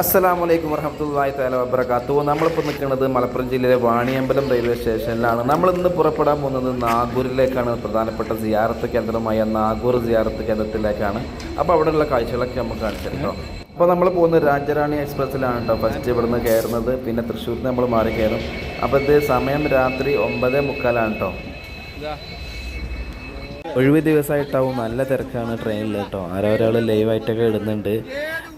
അസ്സലാമു അലൈക്കും വറഹമത്തല്ലാഹി തആല വബ്രക്കാത്തു നമ്മളിപ്പോൾ നിൽക്കുന്നത് മലപ്പുറം ജില്ലയിലെ വാണിയമ്പലം റെയിൽവേ സ്റ്റേഷനിലാണ്. നമ്മൾ ഇന്ന് പുറപ്പെടാൻ പോകുന്നത് നാഗൂരിലേക്കാണ് പ്രധാനപ്പെട്ട സിയാറത്ത് കേന്ദ്രമായ നാഗൂർ സിയാറത്ത് കേന്ദ്രത്തിലേക്കാണ്. അപ്പോൾ അവിടെയുള്ള കാഴ്ചകളൊക്കെ നമുക്ക് കാണിച്ചിട്ടോ അപ്പോൾ നമ്മൾ പോകുന്നത് രാജറാണി എക്സ്പ്രസ്സിലാണ് കേട്ടോ. ഫസ്റ്റ് ഇവിടുന്ന് കയറുന്നത്. പിന്നെ തൃശ്ശൂരിൽ നമ്മൾ മാറി കയറും. അപ്പോൾ ഇത് സമയം രാത്രി ഒമ്പത് മുക്കാലാണ് കേട്ടോ. ഒഴിവ് ദിവസമായിട്ടാവും നല്ല തിരക്കാണ് ട്രെയിനിൽ കേട്ടോ. ആരോരാൾ ലൈവായിട്ടൊക്കെ ഇടുന്നുണ്ട്.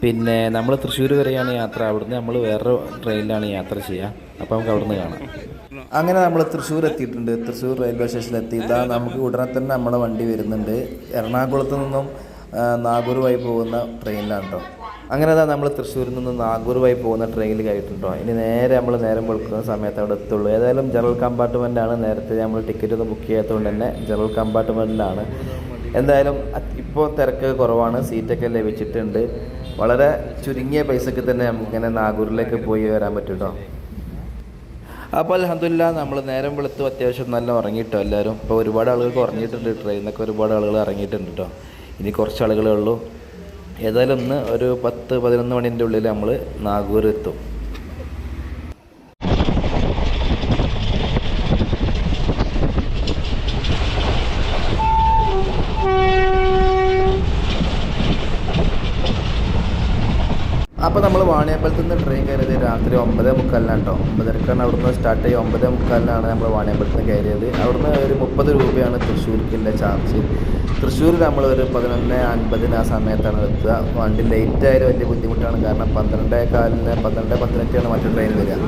പിന്നെ നമ്മൾ തൃശ്ശൂർ വരെയാണ് യാത്ര. അവിടുന്ന് നമ്മൾ വേറെ ട്രെയിനിലാണ് യാത്ര ചെയ്യുക അപ്പോൾ നമുക്ക് അവിടുന്ന് കാണാം. അങ്ങനെ നമ്മൾ തൃശ്ശൂർ എത്തിയിട്ടുണ്ട്. തൃശ്ശൂർ റെയിൽവേ സ്റ്റേഷനിൽ എത്തി. ഇതാ നമുക്ക് ഉടനെ തന്നെ നമ്മുടെ വണ്ടി വരുന്നുണ്ട്. എറണാകുളത്ത് നിന്നും നാഗൂറുമായി പോകുന്ന ട്രെയിനിലാണ് കേട്ടോ അങ്ങനെ നമ്മൾ തൃശ്ശൂരിൽ നിന്ന് വഴി പോകുന്ന ട്രെയിനിൽ കയറ്റിട്ടോ ഇനി നേരെ നമ്മൾ നേരം വെളുക്കുന്ന സമയത്ത് അവിടെ എത്തുള്ളൂ. ഏതായാലും ജനറൽ കമ്പാർട്ട്മെന്റാണ് നേരത്തെ നമ്മൾ ടിക്കറ്റ് ഒന്നും ബുക്ക് ചെയ്യാത്തതുകൊണ്ട് തന്നെ ജനറൽ കമ്പാർട്ട്മെന്റിലാണ് എന്തായാലും ഇപ്പോൾ തിരക്ക് കുറവാണ്. സീറ്റൊക്കെ ലഭിച്ചിട്ടുണ്ട്. വളരെ ചുരുങ്ങിയ പൈസക്ക് തന്നെ നമുക്കിങ്ങനെ നാഗൂരിലേക്ക് പോയി വരാൻ പറ്റും കേട്ടോ അപ്പോൾ അലഹമില്ല നമ്മൾ നേരം വെളുത്തു അത്യാവശ്യം നല്ല ഉറങ്ങിയിട്ടോ എല്ലാവരും ഇപ്പോൾ ഒരുപാട് ആളുകൾക്ക് ഉറങ്ങിയിട്ടുണ്ട് ട്രെയിനൊക്കെ ഒരുപാട് ആളുകൾ ഇറങ്ങിയിട്ടുണ്ട് കേട്ടോ ഇനി കുറച്ച് ആളുകളേ ഉള്ളൂ. ഏതായാലും ഒന്ന് ഒരു പത്ത് പതിനൊന്ന് മണിന്റെ ഉള്ളിൽ നമ്മൾ നാഗൂർ എത്തും അപ്പോൾ നമ്മൾ വാണിയമ്പലത്തിൽ നിന്ന് ട്രെയിൻ കയറിയത് രാത്രി ഒമ്പതേ മുക്കാലിനാണ് കേട്ടോ. ഒമ്പതരക്കാണ് അവിടുന്ന് സ്റ്റാർട്ട് ചെയ്യുക ഒമ്പതേ മുക്കാലിനാണ് നമ്മൾ വാണിയമ്പലത്തിന് കയറിയത്. അവിടുന്ന് ഒരു മുപ്പത് രൂപയാണ് തൃശ്ശൂർക്കിന്റെ ചാർജ് തൃശ്ശൂർ നമ്മൾ ഒരു പതിനൊന്ന് അൻപതിന് ആ സമയത്താണ് എത്തുക. വണ്ടി ലേറ്റ് ആയാലും വലിയ ബുദ്ധിമുട്ടാണ്. കാരണം പന്ത്രണ്ടേ കാലിന് പന്ത്രണ്ട് പതിനെട്ടാണ് മറ്റു ട്രെയിൻ വരിക.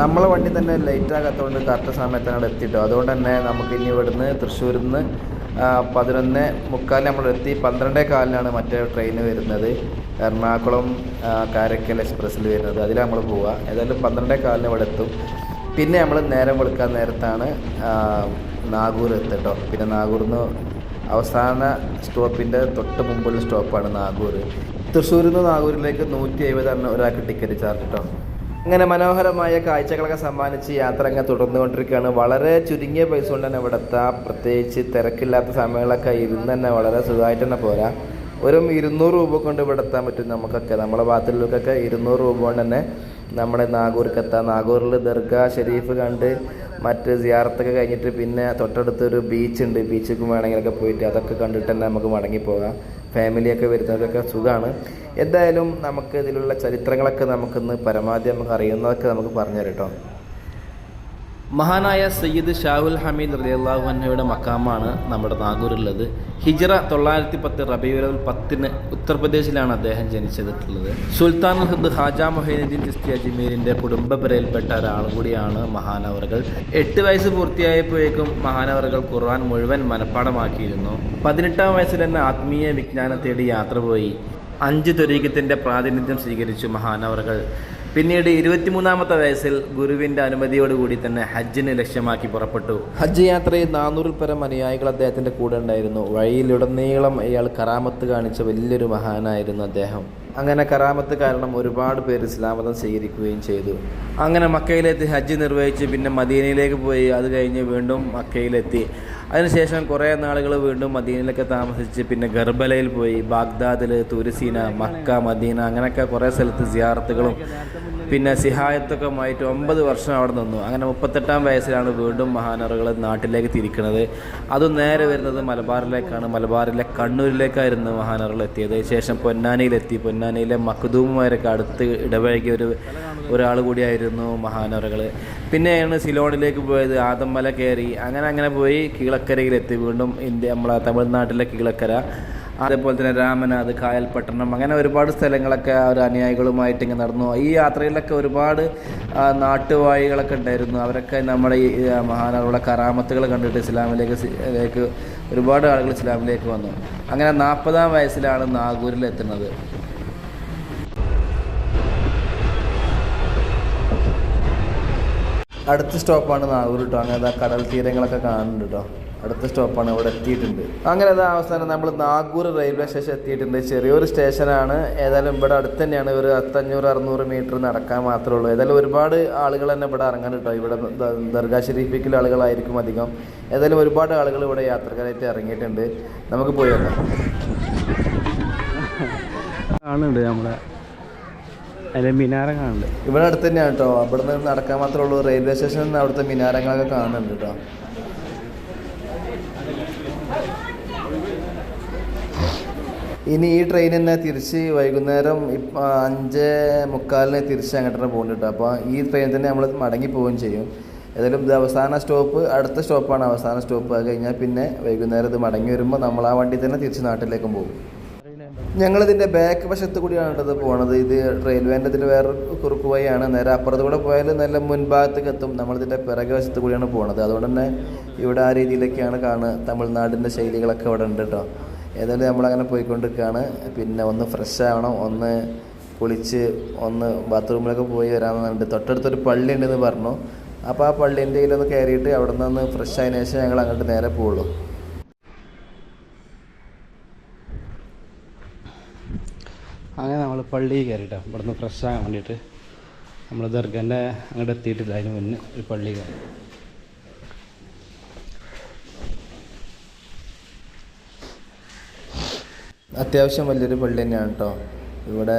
നമ്മളെ വണ്ടി തന്നെ ലേറ്റ് ആകാത്തതുകൊണ്ട് കറക്റ്റ് സമയത്താണ് അവിടെ എത്തിയിട്ടോ അതുകൊണ്ട് തന്നെ നമുക്ക് ഇനി ഇവിടുന്ന് തൃശ്ശൂരിൽ നിന്ന് പതിനൊന്ന് മുക്കാലിന് നമ്മൾ എത്തി പന്ത്രണ്ടേ കാലിനാണ് മറ്റേ ട്രെയിൻ വരുന്നത്. എറണാകുളം കാരക്കൽ എക്സ്പ്രസ്സിൽ വരുന്നത്. അതിൽ നമ്മൾ പോവുക. ഏതായാലും പന്ത്രണ്ടേ കാലിന് ഇവിടെ എത്തും. പിന്നെ നമ്മൾ നേരം വെളുക്കാൻ നേരത്താണ് നാഗൂർ എത്തട്ടോ. പിന്നെ നാഗൂർ നിന്ന് അവസാന സ്റ്റോപ്പിന്റെ തൊട്ട് മുമ്പുള്ള സ്റ്റോപ്പാണ് നാഗൂർ. തൃശ്ശൂരിൽ നിന്ന് നാഗൂരിലേക്ക് നൂറ്റി എഴുപതാണ് ഒരാൾക്ക് ടിക്കറ്റ് ചാർജ് കേട്ടോ അങ്ങനെ മനോഹരമായ കാഴ്ചകളൊക്കെ സമ്മാനിച്ച് യാത്ര അങ്ങ് തുടർന്നുകൊണ്ടിരിക്കുകയാണ്. വളരെ ചുരുങ്ങിയ പൈസ കൊണ്ട് തന്നെ ഇവിടെ എത്താം. പ്രത്യേകിച്ച് തിരക്കില്ലാത്ത സമയങ്ങളൊക്കെ ഇരുന്ന് തന്നെ വളരെ സുഖമായിട്ട് തന്നെ പോരാ. ഒരു ഇരുന്നൂറ് രൂപ കൊണ്ട് ഇവിടെ എത്താൻ പറ്റും നമുക്കൊക്കെ. നമ്മളെ ഭാഗത്തുള്ളവർക്കൊക്കെ ഇരുന്നൂറ് രൂപ കൊണ്ട് തന്നെ നമ്മുടെ നാഗൂർക്ക് എത്താം. നാഗൂറിൽ ദർഗ ഷെരീഫ് കണ്ട് മറ്റ് സിയാർത്തൊക്കെ കഴിഞ്ഞിട്ട് പിന്നെ തൊട്ടടുത്തൊരു ബീച്ച് ഉണ്ട് ബീച്ചിലേക്ക് വേണമെങ്കിലൊക്കെ പോയിട്ട് അതൊക്കെ കണ്ടിട്ട് തന്നെ നമുക്ക് മടങ്ങിപ്പോകാം. ഫാമിലിയൊക്കെ വരുന്നവർക്കൊക്കെ സുഖമാണ് എന്തായാലും നമുക്ക് ഇതിലുള്ള ചരിത്രങ്ങളൊക്കെ നമുക്കിന്ന് പരമാവധി നമുക്ക് അറിയുന്നതൊക്കെ നമുക്ക് പറഞ്ഞു തരാം കേട്ടോ. മഹാനായ സയ്യിദ് ഷാഹുൽ ഹമീദ് റലിയല്ലാഹു അന്നയുടെ മക്കാമാണ് നമ്മുടെ നാഗൂരിലുള്ളത്. ഹിജറ തൊള്ളായിരത്തി പത്ത് റബിയുൽ പത്തിന് ഉത്തർപ്രദേശിലാണ് അദ്ദേഹം ജനിച്ചിട്ടുള്ളത് സുൽത്താൻ ഹദ് ഹാജ മൊഹീനുദ്ദീൻ ചിസ്തി അജ്മീരിന്റെ കുടുംബപരയിൽപ്പെട്ട ഒരാൾ കൂടിയാണ് മഹാനവറുകൾ. എട്ട് വയസ്സ് പൂർത്തിയായപ്പോഴേക്കും മഹാനവറുകൾ ഖുർആൻ മുഴുവൻ മനഃപ്പാടമാക്കിയിരുന്നു പതിനെട്ടാം വയസ്സിൽ തന്നെ ആത്മീയ വിജ്ഞാനം തേടി യാത്ര പോയി. അഞ്ച് ത്വരീകത്തിന്റെ പ്രാതിനിധ്യം സ്വീകരിച്ചു മഹാനവറുകൾ. പിന്നീട് ഇരുപത്തിമൂന്നാമത്തെ വയസ്സിൽ ഗുരുവിന്റെ അനുമതിയോടുകൂടി തന്നെ ഹജ്ജിന് ലക്ഷ്യമാക്കി പുറപ്പെട്ടു. ഹജ്ജ് യാത്രയിൽ നാനൂറിൽ പരം അനുയായികൾ അദ്ദേഹത്തിന്റെ കൂടെ ഉണ്ടായിരുന്നു. വഴിയിലുടനീളം ഇയാൾ കറാമത്ത് കാണിച്ച വലിയൊരു മഹാനായിരുന്നു അദ്ദേഹം. അങ്ങനെ കരാമത്ത് കാരണം ഒരുപാട് പേര് ഇസ്ലാം മതം സ്വീകരിക്കുകയും ചെയ്തു. അങ്ങനെ മക്കയിലെത്തി ഹജ്ജ് നിർവഹിച്ച് പിന്നെ മദീനയിലേക്ക് പോയി. അത് കഴിഞ്ഞ് വീണ്ടും മക്കയിലെത്തി. അതിനുശേഷം കുറേ നാളുകൾ വീണ്ടും മദീനയിലൊക്കെ താമസിച്ച് പിന്നെ ഗർബലയിൽ പോയി. ബാഗ്ദാദിൽ തുരിസീന മക്ക മദീന അങ്ങനെയൊക്കെ കുറേ സ്ഥലത്ത് സിയാറത്തുകളും പിന്നെ സിഹായത്തൊക്കെ ആയിട്ട് ഒമ്പത് വർഷം അവിടെ നിന്നു. അങ്ങനെ മുപ്പത്തെട്ടാം വയസ്സിലാണ് വീണ്ടും മഹാനറുകൾ നാട്ടിലേക്ക് തിരിക്കുന്നത് അത് നേരെ വരുന്നത് മലബാറിലേക്കാണ്. മലബാറിലെ കണ്ണൂരിലേക്കായിരുന്നു മഹാനറുകൾ എത്തിയത്. ശേഷം പൊന്നാനിയിലെത്തി. പൊന്നാനിയിലെ മക്ദൂമുമാരൊക്കെ അടുത്ത് ഇടപഴകിയ ഒരു ഒരാൾ കൂടിയായിരുന്നു മഹാനറുകൾ. പിന്നെയാണ് സിലോണിലേക്ക് പോയത്. ആദംമല കയറി. അങ്ങനെ അങ്ങനെ പോയി കീളക്കരയിലെത്തി. വീണ്ടും ഇന്ത്യ നമ്മളെ തമിഴ്നാട്ടിലെ കീഴക്കര അതേപോലെ തന്നെ രാമനാഥ് കായൽപട്ടണം അങ്ങനെ ഒരുപാട് സ്ഥലങ്ങളൊക്കെ അവർ അനുയായികളുമായിട്ട് ഇങ്ങനെ നടന്നു. ഈ യാത്രയിലൊക്കെ ഒരുപാട് നാട്ടുവാഴികളൊക്കെ ഉണ്ടായിരുന്നു. അവരൊക്കെ നമ്മുടെ ഈ മഹാനവരുടെ കറാമത്തുകൾ കണ്ടിട്ട് ഇസ്ലാമിലേക്ക് ലേക്ക് ഒരുപാട് ആളുകൾ ഇസ്ലാമിലേക്ക് വന്നു. അങ്ങനെ നാൽപ്പതാം വയസ്സിലാണ് നാഗൂരിൽ എത്തുന്നത്. അടുത്ത സ്റ്റോപ്പാണ് നാഗൂർ കേട്ടോ അങ്ങനെ കടൽ തീരങ്ങളൊക്കെ കാണുന്നുണ്ട് കേട്ടോ അടുത്ത സ്റ്റോപ്പാണ് ഇവിടെ എത്തിയിട്ടുണ്ട്. അങ്ങനെ അതാ അവസാനം നമ്മൾ നാഗൂർ റെയിൽവേ സ്റ്റേഷൻ എത്തിയിട്ടുണ്ട്. ചെറിയൊരു സ്റ്റേഷനാണ്. ഏതായാലും ഇവിടെ അടുത്ത് തന്നെയാണ് ഒരു പത്തഞ്ഞൂറ് അറുന്നൂറ് മീറ്റർ നടക്കാൻ മാത്രമേ ഉള്ളൂ. ഏതായാലും ഒരുപാട് ആളുകൾ തന്നെ ഇവിടെ ഇറങ്ങാൻ കേട്ടോ ഇവിടെ ദർഗാ ഷെരീഫിക്കിലെ ആളുകളായിരിക്കും അധികം. ഏതായാലും ഒരുപാട് ആളുകൾ ഇവിടെ യാത്രക്കാരായിട്ട് ഇറങ്ങിയിട്ടുണ്ട്. നമുക്ക് പോയി നോക്കാം കാണുന്നുണ്ട് നമ്മുടെ അതിലെ മിനാരം കാണുന്നുണ്ട്. ഇവിടെ അടുത്ത് തന്നെയാണ് കേട്ടോ അവിടെ നിന്ന് നടക്കാൻ മാത്രമേ ഉള്ളൂ. റെയിൽവേ സ്റ്റേഷനിൽ നിന്ന് അവിടുത്തെ മിനാരങ്ങളൊക്കെ കാണുന്നുണ്ട് കേട്ടോ ഇനി ഈ ട്രെയിൻ തന്നെ തിരിച്ച് വൈകുന്നേരം അഞ്ച് മുക്കാലിന് തിരിച്ച് അങ്ങോട്ട് തന്നെ പോകുന്നുണ്ട് അപ്പോൾ ഈ ട്രെയിൻ തന്നെ നമ്മൾ മടങ്ങി പോവുകയും ചെയ്യും. ഏതായാലും ഇത് അവസാന സ്റ്റോപ്പ് അടുത്ത സ്റ്റോപ്പാണ് അവസാന സ്റ്റോപ്പ് അത് കഴിഞ്ഞാൽ പിന്നെ വൈകുന്നേരം ഇത് മടങ്ങി വരുമ്പോൾ നമ്മൾ ആ വണ്ടി തന്നെ തിരിച്ച് നാട്ടിലേക്കും പോകും. ഞങ്ങളിതിന്റെ ബാക്ക് വശത്ത് കൂടിയാണ് ഇത് പോണത്. ഇത് റെയിൽവേന്റെ ഇതിൽ വേറെ കുറുക്ക് വഴിയാണ്. നേരെ അപ്പുറത്ത് കൂടെ പോയാൽ നല്ല മുൻഭാഗത്തേക്ക് എത്തും. നമ്മളിതിന്റെ പിറകെ വശത്ത് കൂടിയാണ് പോണത്. അതുകൊണ്ട് തന്നെ ഇവിടെ ആ രീതിയിലൊക്കെയാണ് കാണുക. തമിഴ്നാടിന്റെ ശൈലികളൊക്കെ ഇവിടെ ഉണ്ട് കേട്ടോ. ഏതായാലും നമ്മളങ്ങനെ പോയിക്കൊണ്ടിരിക്കുകയാണ്. പിന്നെ ഒന്ന് ഫ്രഷ് ആവണം ഒന്ന് കുളിച്ച് ഒന്ന് ബാത്റൂമിലൊക്കെ പോയി വരാമെന്നുണ്ട്. തൊട്ടടുത്തൊരു പള്ളി ഉണ്ടെന്ന് പറഞ്ഞു. അപ്പോൾ ആ പള്ളീന്റെ കയ്യിലൊന്ന് കയറിയിട്ട് അവിടെ നിന്ന് ഫ്രഷ് ആയതിനു ശേഷം ഞങ്ങൾ അങ്ങോട്ട് നേരെ പോവുള്ളൂ. അങ്ങനെ നമ്മൾ പള്ളിയിൽ കയറിയിട്ടോ. ഇവിടുന്ന് ഫ്രഷ് ആകാൻ വേണ്ടിയിട്ട് നമ്മൾ ദർഗന്റെ അങ്ങോട്ട് എത്തിയിട്ടില്ല. അതിന് മുന്നേ ഒരു പള്ളി കയറി. അത്യാവശ്യം വലിയൊരു പള്ളി തന്നെയാണ് കേട്ടോ ഇവിടെ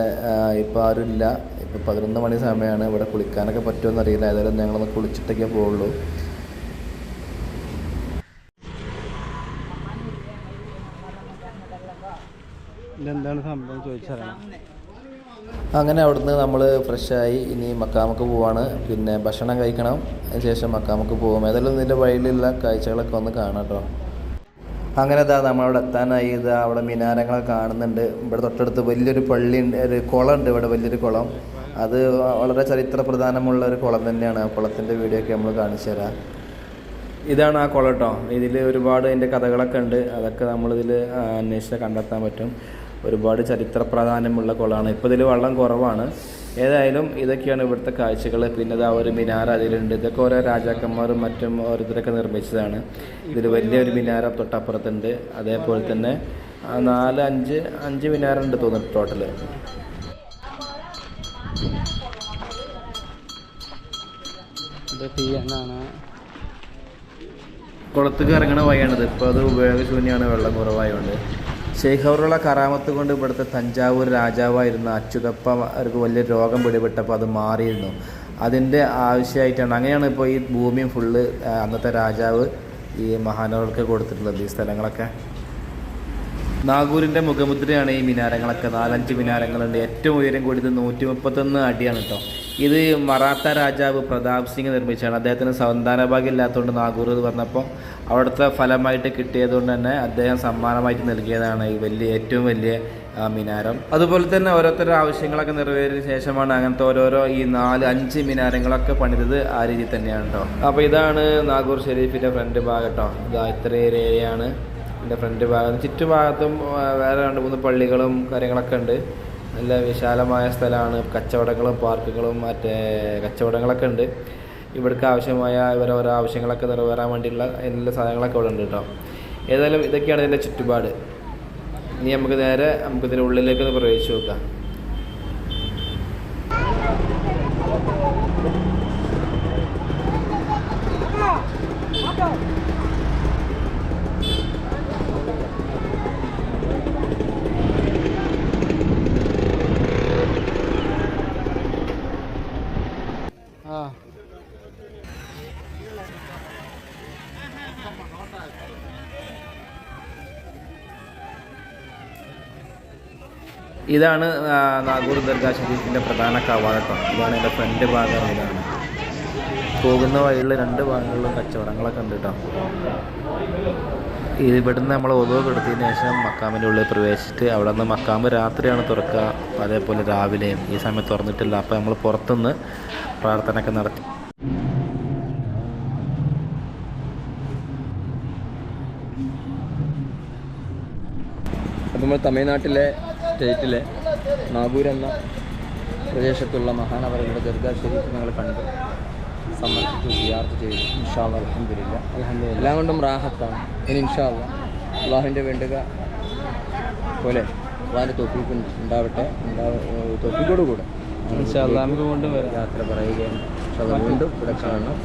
ഇപ്പോൾ ആരുമില്ല ഇപ്പോൾ പതിനൊന്ന് മണി സമയമാണ് ഇവിടെ കുളിക്കാനൊക്കെ പറ്റുമെന്ന് അറിയില്ല. ഏതായാലും ഞങ്ങളൊന്ന് കുളിച്ചിട്ടൊക്കെ പോവുള്ളൂ. എന്താണ് സംഭവം ചോദിച്ചറിയാം. അങ്ങനെ അവിടുന്ന് നമ്മൾ ഫ്രഷായി ഇനി മക്കാമക്ക് പോവാണ്. പിന്നെ ഭക്ഷണം കഴിക്കണം. അതിന് ശേഷം മക്കാമക്ക് പോകും. ഏതായാലും ഇതിന്റെ വഴിയിലുള്ള കാഴ്ചകളൊക്കെ ഒന്ന് കാണാം കേട്ടോ അങ്ങനെ ഇതാ നമ്മളവിടെ എത്താനായി. ഇത് അവിടെ മിനാരങ്ങൾ കാണുന്നുണ്ട്. ഇവിടെ തൊട്ടടുത്ത് വലിയൊരു പള്ളി ഉണ്ട്. ഒരു കുളം ഉണ്ട് ഇവിടെ വലിയൊരു കുളം. അത് വളരെ ചരിത്ര പ്രധാനമുള്ള ഒരു കുളം തന്നെയാണ്. ആ കുളത്തിന്റെ വീഡിയോ ഒക്കെ നമ്മൾ കാണിച്ചു തരാം. ഇതാണ് ആ കുളം കേട്ടോ. ഇതിൽ ഒരുപാട് അതിന്റെ കഥകളൊക്കെ ഉണ്ട്. അതൊക്കെ നമ്മളിതിൽ അന്വേഷിച്ച് കണ്ടെത്താൻ പറ്റും. ഒരുപാട് ചരിത്ര പ്രാധാന്യമുള്ള കുളമാണ്. ഇപ്പോൾ ഇതിൽ വെള്ളം കുറവാണ്. ഏതായാലും ഇതൊക്കെയാണ് ഇവിടുത്തെ കാഴ്ചകൾ പിന്നെ ഇതാ ഒരു മിനാര അതിലുണ്ട്. ഇതൊക്കെ ഓരോ രാജാക്കന്മാരും മറ്റും ഓരോരുത്തരൊക്കെ നിർമ്മിച്ചതാണ്. ഇതിൽ വലിയൊരു മിനാരം തൊട്ടപ്പുറത്തുണ്ട്. അതേപോലെ തന്നെ നാല് അഞ്ച് അഞ്ച് മിനാറുണ്ട് തോന്നുന്നു ടോട്ടൽ ഇത് ടീ എന്നാണ് കുളത്തേക്ക് ഇറങ്ങണ വഴിയാണിത്. ഇപ്പോൾ അത് ഉപയോഗശൂന്യമാണ്. വെള്ളം കുറവായതുകൊണ്ട് ഷെയ്ഖൗറുള്ള കറാമത്ത് കൊണ്ട് ഇവിടുത്തെ തഞ്ചാവൂർ രാജാവായിരുന്ന അച്യുതപ്പ അവർക്ക് വലിയ രോഗം പിടിപെട്ടപ്പോൾ അത് മാറിയിരുന്നു. അതിന്റെ ആവശ്യമായിട്ടാണ്. അങ്ങനെയാണ് ഇപ്പോൾ ഈ ഭൂമിയും ഫുള്ള് അന്നത്തെ രാജാവ് ഈ മഹാനവർക്ക് കൊടുത്തിട്ടുള്ളത് ഈ സ്ഥലങ്ങളൊക്കെ. നാഗൂരിന്റെ മുഖമുദ്രയാണ് ഈ മിനാരങ്ങളൊക്കെ. നാലഞ്ച് മിനാരങ്ങളുണ്ട്. ഏറ്റവും ഉയരം കൂടിയത് നൂറ്റി മുപ്പത്തൊന്ന് അടിയാണ് കേട്ടോ. ഇത് മറാത്ത രാജാവ് പ്രതാപ് സിംഗ് നിർമ്മിച്ചാണ് അദ്ദേഹത്തിന് സന്താനഭാഗ്യം ഇല്ലാത്തതുകൊണ്ട് നാഗൂർ എന്ന് പറഞ്ഞപ്പോൾ അവിടുത്തെ ഫലമായിട്ട് കിട്ടിയതുകൊണ്ട് തന്നെ അദ്ദേഹം സമ്മാനമായിട്ട് നൽകിയതാണ്. ഈ വലിയ ഏറ്റവും വലിയ മിനാരം. അതുപോലെ തന്നെ ഓരോരുത്തരുടെ ആവശ്യങ്ങളൊക്കെ നിറവേറിയ ശേഷമാണ് അങ്ങനത്തെ ഓരോരോ ഈ നാല് അഞ്ച് മിനാരങ്ങളൊക്കെ പണിതത് ആ രീതിയിൽ തന്നെയാണ് കേട്ടോ അപ്പോൾ ഇതാണ് നാഗൂർ ഷെരീഫിന്റെ ഫ്രണ്ട് ഭാഗം കേട്ടോ ഇതാ ഇത്രയും ഏരിയയാണ്. എന്റെ ഫ്രണ്ട് ഭാഗം. ചുറ്റുഭാഗത്തും വേറെ രണ്ട് മൂന്ന് പള്ളികളും കാര്യങ്ങളൊക്കെ ഉണ്ട്. നല്ല വിശാലമായ സ്ഥലമാണ്. കച്ചവടങ്ങളും പാർക്കുകളും മറ്റേ കച്ചവടങ്ങളൊക്കെ ഉണ്ട്. ഇവിടേക്ക് ആവശ്യമായ ഇവരെ ഓരോ ആവശ്യങ്ങളൊക്കെ നിറവേറാൻ വേണ്ടിയുള്ള എല്ലാ സാധനങ്ങളൊക്കെ ഇവിടെ ഉണ്ട് കേട്ടോ. ഏതായാലും ഇതൊക്കെയാണ് ഇതിന്റെ ചുറ്റുപാട്. ഇനി നമുക്ക് നേരെ നമുക്കിതിന്റെ ഉള്ളിലേക്ക് ഒന്ന് പ്രവേശിച്ച് നോക്കാം. ഇതാണ് നാഗൂർ ദർഗാ ഷരീഫിന്റെ പ്രധാന കവാടം. ഇതാണ് എന്റെ ഫ്രണ്ട് ഭാഗം ഇതാണ് പോകുന്ന വഴിയുള്ള രണ്ട് ഭാഗങ്ങളിലും കച്ചവടങ്ങളൊക്കെ ഉണ്ട് കേട്ടോ ഇവിടുന്ന് നമ്മൾ ഒതുവ് കൊടുത്തതിന് ശേഷം മക്കാമിന്റെ ഉള്ളിൽ പ്രവേശിച്ചിട്ട് അവിടെ നിന്ന് മക്കാമ് രാത്രിയാണ് തുറക്കുക. അതേപോലെ രാവിലെയും ഈ സമയത്ത് തുറന്നിട്ടില്ല. അപ്പോൾ നമ്മൾ പുറത്തുനിന്ന് പ്രാർത്ഥനയൊക്കെ നടത്തി. നമ്മൾ തമിഴ്നാട്ടിലെ സ്റ്റേറ്റിലെ നാഗൂർ എന്ന പ്രദേശത്തുള്ള മഹാനവരുടെ ദർഗാ ഷെരീഫ് ഞങ്ങൾ കണ്ടു സന്ദർശിച്ചു സിയാർത്ത് ചെയ്തു. ഇൻഷാല്ല അലഹമില്ല എല്ലാം കൊണ്ടും റാഹത്താണ്. ഇനി ഇൻഷാല്ല അള്ളാഹുവിന്റെ വേണ്ടുക പോലെ അള്ളാഹിന്റെ തൊപ്പിക്കും ഉണ്ടാവട്ടെ. തൊപ്പിക്കോട് കൂടെ. യാത്ര പറയുകയും വീണ്ടും ഇവിടെ കാണണം.